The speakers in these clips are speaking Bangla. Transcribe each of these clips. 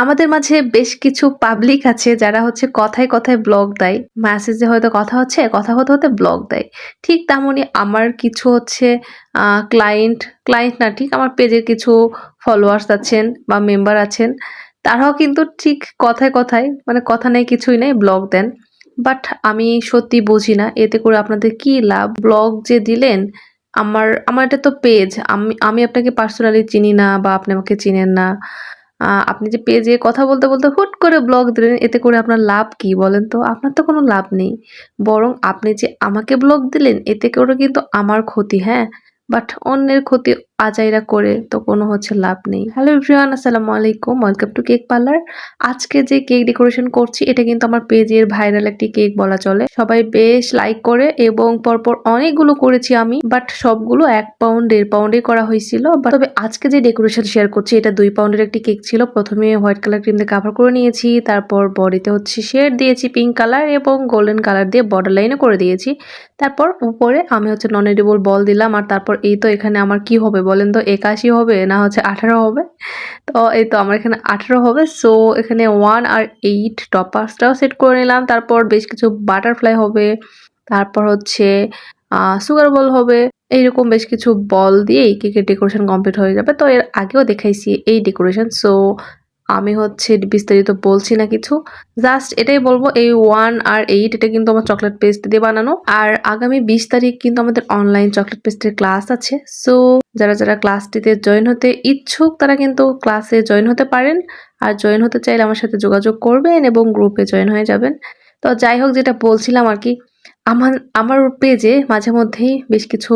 আমাদের মাঝে বেশ কিছু পাবলিক আছে যারা হচ্ছে কথায় কথায় ব্লগ দেয়। মেসেজে হয়তো কথা হচ্ছে, কথা হতে হতে ব্লগ দেয়। ঠিক তেমনই আমার কিছু হচ্ছে ক্লায়েন্ট ক্লায়েন্ট না, ঠিক আমার পেজের কিছু ফলোয়ার্স আছেন বা মেম্বার আছেন, তারাও কিন্তু ঠিক কথায় কথায় মানে কথা নেই, কিছুই নেই ব্লগ দেন। বাট আমি সত্যি বুঝি না, এতে করে আপনাদের কি লাভ? ব্লগ যে দিলেন, আমার আমার এটা তো পেজ আমি আমি আপনাকে পার্সোনালি চিনি না বা আপনি আমাকে চিনেন না। আপনি যে পেজে কথা বলতে বলতে হুট করে ব্লগ দিলেন, এতে করে আপনার লাভ কি বলেন তো? আপনার তো কোনো লাভ নেই। বরং আপনি যে আমাকে ব্লগ দিলেন, এতে করে কিন্তু আমার ক্ষতি হ্যাঁ? বাট অন্যের ক্ষতি আজাইরা করে তো কোনো হচ্ছে লাভ নেই। হ্যালো এভরিওয়ান আসসালামু আলাইকুম ওয়েলকাম টু কেক পার্লার আজকে যে কেক ডেকোরেশন করছি, এটা কিন্তু আমার পেজের ভাইরাল একটি কেক বলা চলে। সবাই বেশ লাইক করে এবং পরপর অনেকগুলো করেছি আমি বাট সবগুলো এক পাউন্ড দেড় পাউন্ডে করা হয়েছিল। তবে আজকে যে ডেকোরেশন শেয়ার করছি, এটা দুই পাউন্ডের একটি কেক ছিল। প্রথমে হোয়াইট কালার ক্রিম দিয়ে কাভার করে নিয়েছি, তারপর বডিতে হচ্ছে শেড দিয়েছি পিঙ্ক কালার এবং গোল্ডেন কালার দিয়ে বর্ডার লাইনে করে দিয়েছি। তারপর উপরে আমি হচ্ছে নন এডিবল বল দিলাম, আর তারপর এই তো এখানে আমার কি হবে বলেন তো একাশি হবে না হচ্ছে আঠারো হবে? তো এই তো আমার এখানে আঠারো হবে সো এখানে ওয়ান আর এইট টপার্সটাও সেট করে নিলাম। তারপর বেশ কিছু বাটারফ্লাই হবে, তারপর হচ্ছে সুগার বল হবে। এইরকম বেশ কিছু বল দিয়েই কেকের ডেকোরেশন কমপ্লিট হয়ে যাবে। তো এর আগেও দেখাইছি এই ডেকোরেশন সো আমি হচ্ছে বিস্তারিত বলছি না কিছু। জাস্ট এটাই বলব, এই ওয়ান আর এইট এটা কিন্তু আমার চকলেট পেস্ট দিয়ে বানানো। আর আগামী বিশ তারিখ কিন্তু আমাদের অনলাইন চকলেট পেস্টের ক্লাস আছে। সো যারা যারা ক্লাসটিতে জয়েন হতে ইচ্ছুক, তারা কিন্তু ক্লাসে জয়েন হতে পারেন। আর জয়েন হতে চাইলে আমার সাথে যোগাযোগ করবেন এবং গ্রুপে জয়েন হয়ে যাবেন। তো যাই হোক, যেটা বলছিলাম আর কি, আমার আমার পেজে মাঝে মধ্যেই বেশ কিছু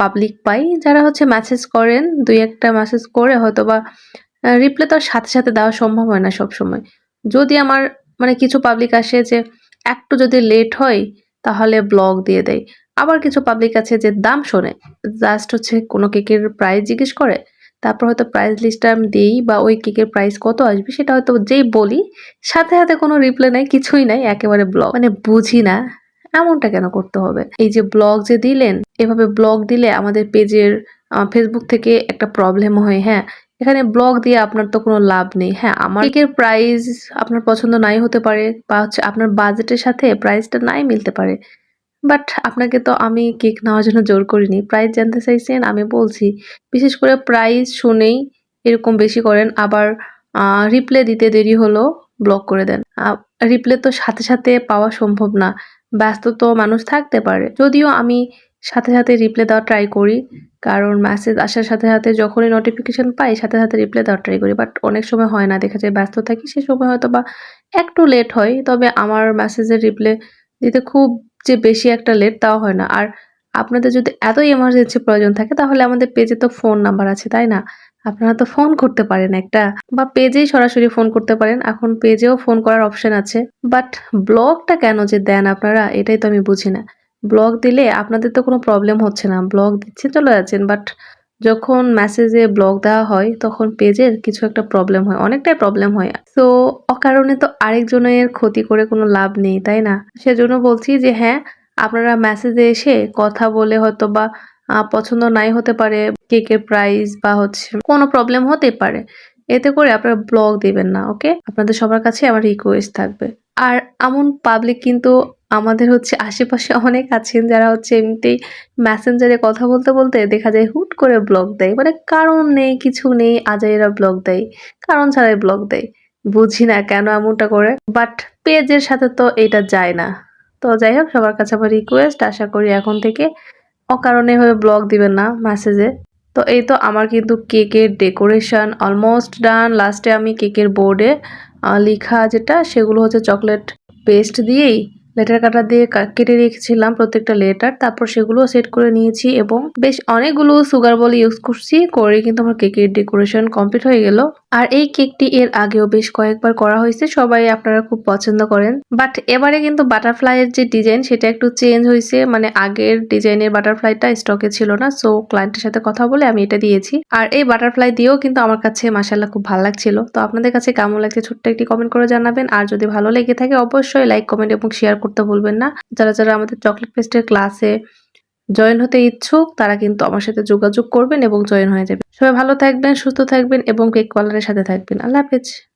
পাবলিক পাই। যারা হচ্ছে মেসেজ করেন, দুই একটা মেসেজ করে হয়তো বা রিপ্লাই তো আর সাথে সাথে দেওয়া সম্ভব হয় না সব সময় যদি আমার মানে কিছু পাবলিক আসে যে একটু যদি লেট হয়, তাহলে ব্লগ দিয়ে দেয়। আবার কিছু পাবলিক আছে যে দাম শোনে জাস্ট হচ্ছে কোনো কেকের প্রাইস জিজ্ঞেস করে, তারপর হয়তো প্রাইস লিস্টটা আমি দিই বা ওই কেকের প্রাইস কত আসবে সেটা হয়তো যেই বলি, সাথে সাথে কোনো রিপ্লাই নাই কিছুই নাই একেবারে ব্লগ মানে বুঝি না, এমনটা কেন করতে হবে? এই যে ব্লগ যে দিলেন, এভাবে ব্লগ দিলে আমাদের পেজের ফেসবুক থেকে একটা প্রবলেম হয় হ্যাঁ? এখানে ব্লগ দিয়ে আপনার তো কোনো লাভ নেই। হ্যাঁ আমার কেকের প্রাইস আপনার পছন্দ নাই হতে পারে বা হচ্ছে আপনার বাজেটের সাথে প্রাইসটা নাই মিলতে পারে। বাট আপনাকে তো আমি কেক নেওয়ার জন্য জোর করিনি। প্রাইস জানতে চাইছেন, আমি বলছি, বিশেষ করে প্রাইস শুনেই এরকম বেশি করেন। আবার রিপ্লে দিতে দেরি হলো ব্লক করে দেন। রিপ্লে তো সাথে সাথে পাওয়া সম্ভব না। ব্যস্ত তো মানুষ থাকতে পারে। যদিও আমি সাথে সাথে রিপ্লে দেওয়ার ট্রাই করি। কারণ মেসেজ আসার সাথে সাথে যখনই নোটিফিকেশন পাই, সাথে সাথে রিপ্লে দেওয়ার ট্রাই করি। বাট অনেক সময় হয় না, দেখা যায় ব্যস্ত থাকি, সে সময় হয়তো বা একটু লেট হয়। তবে আমার মেসেজের রিপ্লে দিতে খুব যে বেশি একটা লেট তাও হয় না। আর আপনাদের যদি এতই এমার্জেন্সি প্রয়োজন থাকে, তাহলে আমাদের পেজে তো ফোন নাম্বার আছে, তাই না? আপনারা তো ফোন করতে পারেন একটা। বা পেজেই সরাসরি ফোন করতে পারেন। এখন পেজেও ফোন করার অপশন আছে। বাট ব্লগটা কেন যে দেন আপনারা, এটাই তো আমি বুঝি না। ব্লগ দিলে আপনাদের তো কোনো প্রবলেম হচ্ছে না। ব্লগ দিচ্ছেন চলে যাচ্ছেন। বাট যখন মেসেজে ব্লগ দেওয়া হয়, তখন পেজের কিছু একটা প্রবলেম হয়, অনেকটাই প্রবলেম হয়। তো অকারণে তো আরেকজনের ক্ষতি করে কোনো লাভ নেই, তাই না? সেজন্য বলছি যে হ্যাঁ আপনারা মেসেজে এসে কথা বলে হয়তো বা পছন্দ নাই হতে পারে কেকের প্রাইস বা হচ্ছে কোনো প্রবলেম হতে পারে। এতে করে আপনারা ব্লগ দিবেন না ওকে আপনাদের সবার কাছে আমার রিকোয়েস্ট থাকবে। আর এমন পাবলিক কিন্তু আমাদের হচ্ছে আশেপাশে অনেক আছেন যারা হচ্ছে এমনিতেই মেসেঞ্জারে কথা বলতে বলতে দেখা যায় হুট করে ব্লগ দেয়। মানে কারণ নেই, কিছু নেই, আজাইরা ব্লগ দেয়। কারণ ছাড়াই ব্লগ দেয়। বুঝি না কেন এমনটা করে? বাট পেজের সাথে তো এটা যায় না। তো যাই হোক, সবার কাছে আমার রিকোয়েস্ট আশা করি এখন থেকে অকারণে হয়ে ব্লগ দিবেন না মেসেজে তো এই তো আমার কিন্তু কেকের ডেকোরেশন অলমোস্ট ডান লাস্টে আমি কেকের বোর্ডে লেখা যেটা সেগুলো হচ্ছে চকলেট পেস্ট দিয়েই লেটার কাটা দিয়ে কেটে রেখেছিলাম প্রত্যেকটা লেটার, তারপর সেগুলো সেট করে নিয়েছি এবং বেশ অনেকগুলো সুগার বল ইউজ করছি করে কিন্তু আমার কেকের ডেকোরেশন কমপ্লিট হয়ে গেল। আর এই কেকটি এর আগেও বেশ কয়েকবার করা হয়েছে, সবাই আপনারা খুব পছন্দ করেন। বাট এবারে কিন্তু বাটারফ্লাইয়ের যে ডিজাইন সেটা একটু চেঞ্জ হয়েছে মানে আগের ডিজাইনের বাটারফ্লাইটা স্টকে ছিল না সো ক্লায়েন্টের সাথে কথা বলে আমি এটা দিয়েছি। আর এই বাটারফ্লাই দিয়েও কিন্তু আমার কাছে মাসাল্লাহ খুব ভালো লাগছিল। তো আপনাদের কাছে কেমন লাগছে ছোট্ট একটি কমেন্ট করে জানাবেন, আর যদি ভালো লেগে থাকে অবশ্যই লাইক কমেন্ট এবং শেয়ার করতে ভুলবেন না। যারা যারা আমাদের চকলেট পেস্টের ক্লাসে জয়েন হতে ইচ্ছুক, তারা কিন্তু আমার সাথে যোগাযোগ করবেন এবং জয়েন হয়ে যাবেন। সবাই ভালো থাকবেন, সুস্থ থাকবেন এবং কেক কলারের সাথে থাকবেন। আল্লাহ হাফেজ।